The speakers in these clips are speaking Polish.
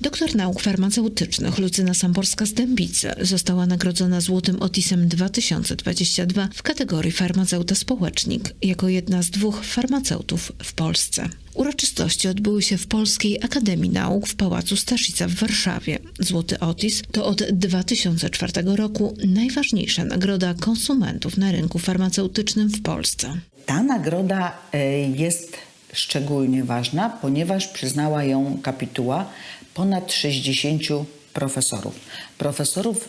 Doktor nauk farmaceutycznych Lucyna Samborska z Dębicy została nagrodzona Złotym Otisem 2022 w kategorii farmaceuta społecznik jako jedna z dwóch farmaceutów w Polsce. Uroczystości odbyły się w Polskiej Akademii Nauk w Pałacu Staszica w Warszawie. Złoty Otis to od 2004 roku najważniejsza nagroda konsumentów na rynku farmaceutycznym w Polsce. Ta nagroda e, jest szczególnie ważna, ponieważ przyznała ją kapituła ponad 60 profesorów. Profesorów,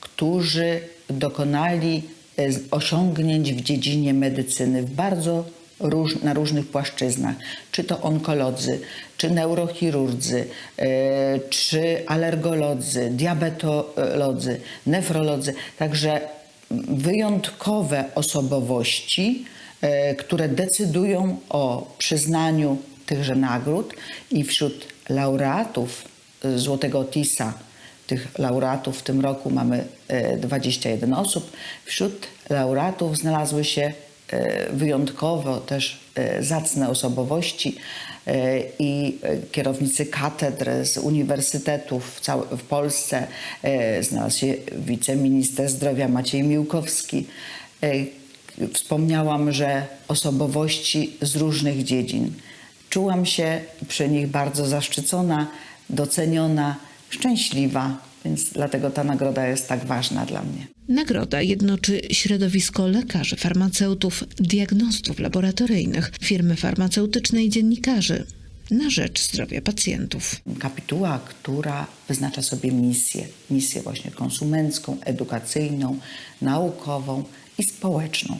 którzy dokonali e, osiągnięć w dziedzinie medycyny w bardzo róż, na różnych płaszczyznach, czy to onkolodzy, czy neurochirurdzy, e, czy alergolodzy, diabetolodzy, nefrolodzy. Także wyjątkowe osobowości, e, które decydują o przyznaniu tychże nagród i wśród laureatów e, Złotego Otisa, tych laureatów w tym roku mamy e, 21 osób, wśród laureatów znalazły się e, wyjątkowo też e, zacne osobowości e, i e, kierownicy katedr z uniwersytetów w, całe, w Polsce. E, Znalazł się wiceminister zdrowia Maciej Miłkowski. E, Wspomniałam, że osobowości z różnych dziedzin. Czułam się przy nich bardzo zaszczycona, doceniona, szczęśliwa, więc dlatego ta nagroda jest tak ważna dla mnie. Nagroda jednoczy środowisko lekarzy, farmaceutów, diagnostów laboratoryjnych, firmy farmaceutyczne i dziennikarzy na rzecz zdrowia pacjentów. Kapituła, która wyznacza sobie misję, misję właśnie konsumencką, edukacyjną, naukową i społeczną.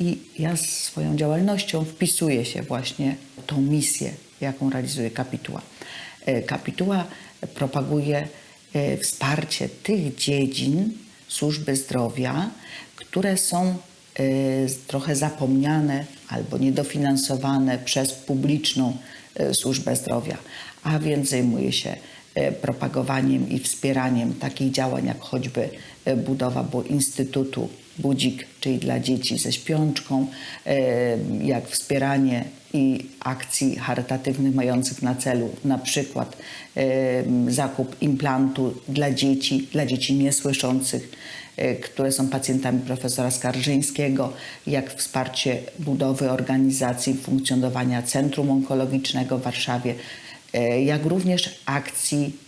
I ja swoją działalnością wpisuję się właśnie w tą misję, jaką realizuje kapituła. E, Kapituła propaguje wsparcie tych dziedzin służby zdrowia, które są e, trochę zapomniane albo niedofinansowane przez publiczną e, służbę zdrowia, a więc zajmuje się e, propagowaniem i wspieraniem takich działań, jak choćby e, budowa bu- Instytutu Budzik, czyli dla dzieci ze śpiączką, e, jak wspieranie i akcji charytatywnych mających na celu na przykład e, zakup implantu dla dzieci, dla dzieci niesłyszących, e, które są pacjentami profesora Skarżyńskiego, jak wsparcie budowy organizacji funkcjonowania Centrum Onkologicznego w Warszawie, e, jak również akcji e,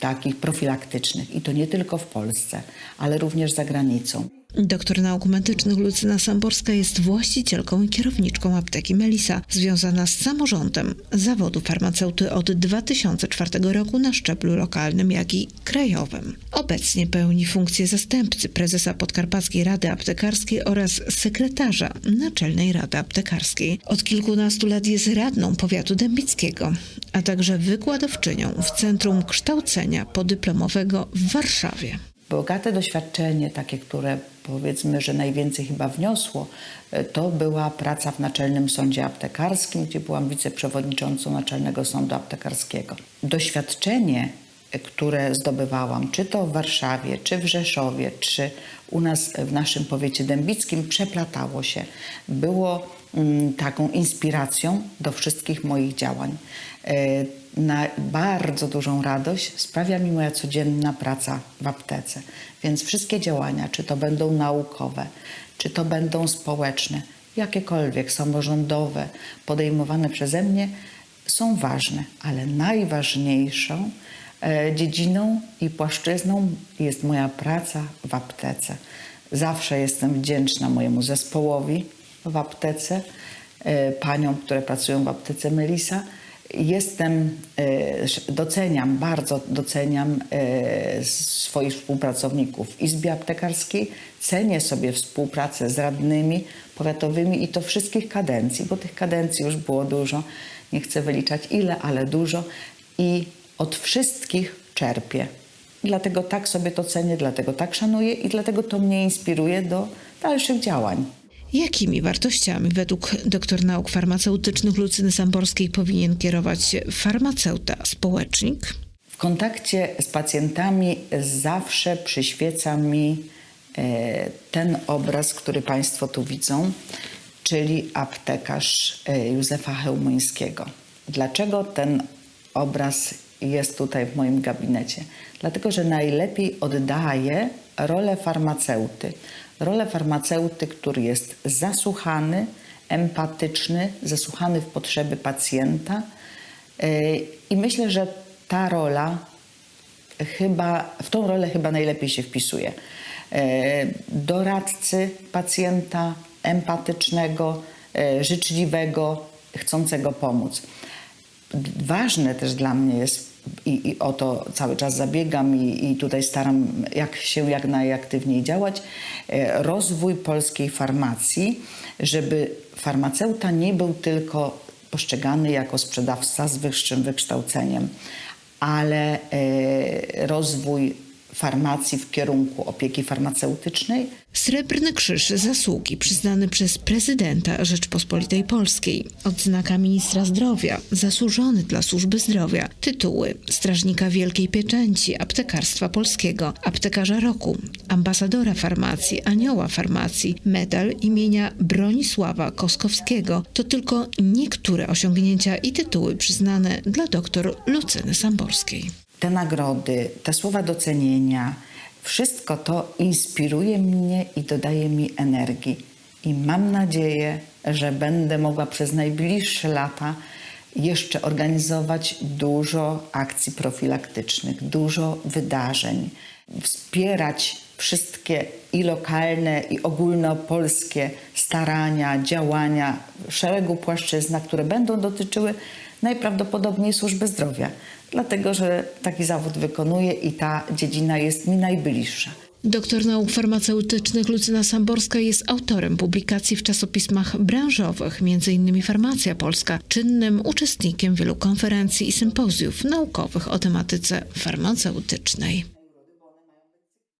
takich profilaktycznych. I to nie tylko w Polsce, ale również za granicą. Doktor nauk medycznych Lucyna Samborska jest właścicielką i kierowniczką apteki Melisa, związana z samorządem zawodu farmaceuty od 2004 roku na szczeblu lokalnym, jak i krajowym. Obecnie pełni funkcję zastępcy prezesa Podkarpackiej Rady Aptekarskiej oraz sekretarza Naczelnej Rady Aptekarskiej. Od kilkunastu lat jest radną powiatu dębickiego, a także wykładowczynią w Centrum Kształcenia Podyplomowego w Warszawie. Bogate doświadczenie, takie, które powiedzmy, że najwięcej chyba wniosło, e, to była praca w Naczelnym Sądzie Aptekarskim, gdzie byłam wiceprzewodniczącą Naczelnego Sądu Aptekarskiego. Doświadczenie, e, które zdobywałam, czy to w Warszawie, czy w Rzeszowie, czy u nas w naszym powiecie dębickim, przeplatało się. Było mm, taką inspiracją do wszystkich moich działań. Na bardzo dużą radość sprawia mi moja codzienna praca w aptece. Więc wszystkie działania, czy to będą naukowe, czy to będą społeczne, jakiekolwiek samorządowe, podejmowane przeze mnie, są ważne, ale najważniejszą e, dziedziną i płaszczyzną jest moja praca w aptece. Zawsze jestem wdzięczna mojemu zespołowi w aptece, e, paniom, które pracują w aptece Melisa. Jestem, e, doceniam, bardzo doceniam e, swoich współpracowników w Izbie Aptekarskiej. Cenię sobie współpracę z radnymi powiatowymi i to wszystkich kadencji, bo tych kadencji już było dużo. Nie chcę wyliczać ile, ale dużo. I od wszystkich czerpię. Dlatego tak sobie to cenię, dlatego tak szanuję i dlatego to mnie inspiruje do dalszych działań. Jakimi wartościami według doktor nauk farmaceutycznych Lucyny Samborskiej powinien kierować farmaceuta społecznik? W kontakcie z pacjentami zawsze przyświeca mi e, ten obraz, który Państwo tu widzą, czyli aptekarz e, Józefa Chełmońskiego. Dlaczego ten obraz jest tutaj w moim gabinecie? Dlatego, że najlepiej oddaje rolę farmaceuty. Rolę farmaceuty, który jest zasłuchany, empatyczny, zasłuchany w potrzeby pacjenta. Yy, I myślę, że ta rola chyba, w tą rolę chyba najlepiej się wpisuje. E, Doradcy pacjenta, empatycznego, e, życzliwego, chcącego pomóc. Ważne też dla mnie jest, i, i o to cały czas zabiegam i, i tutaj staram jak się jak najaktywniej działać, e, rozwój polskiej farmacji, żeby farmaceuta nie był tylko postrzegany jako sprzedawca z wyższym wykształceniem, ale e, rozwój farmacji w kierunku opieki farmaceutycznej? Srebrny Krzyż Zasługi przyznany przez prezydenta Rzeczpospolitej Polskiej, odznaka ministra zdrowia, zasłużony dla służby zdrowia, tytuły Strażnika Wielkiej Pieczęci, Aptekarstwa Polskiego, Aptekarza Roku, Ambasadora Farmacji, Anioła Farmacji, medal imienia Bronisława Koskowskiego. To tylko niektóre osiągnięcia i tytuły przyznane dla dr Lucyny Samborskiej. Te nagrody, te słowa docenienia, wszystko to inspiruje mnie i dodaje mi energii. I mam nadzieję, że będę mogła przez najbliższe lata jeszcze organizować dużo akcji profilaktycznych, dużo wydarzeń, wspierać wszystkie i lokalne, i ogólnopolskie starania, działania szeregu płaszczyzn, które będą dotyczyły najprawdopodobniej służby zdrowia, dlatego że taki zawód wykonuję i ta dziedzina jest mi najbliższa. Doktor nauk farmaceutycznych Lucyna Samborska jest autorem publikacji w czasopismach branżowych, m.in. Farmacja Polska, czynnym uczestnikiem wielu konferencji i sympozjów naukowych o tematyce farmaceutycznej.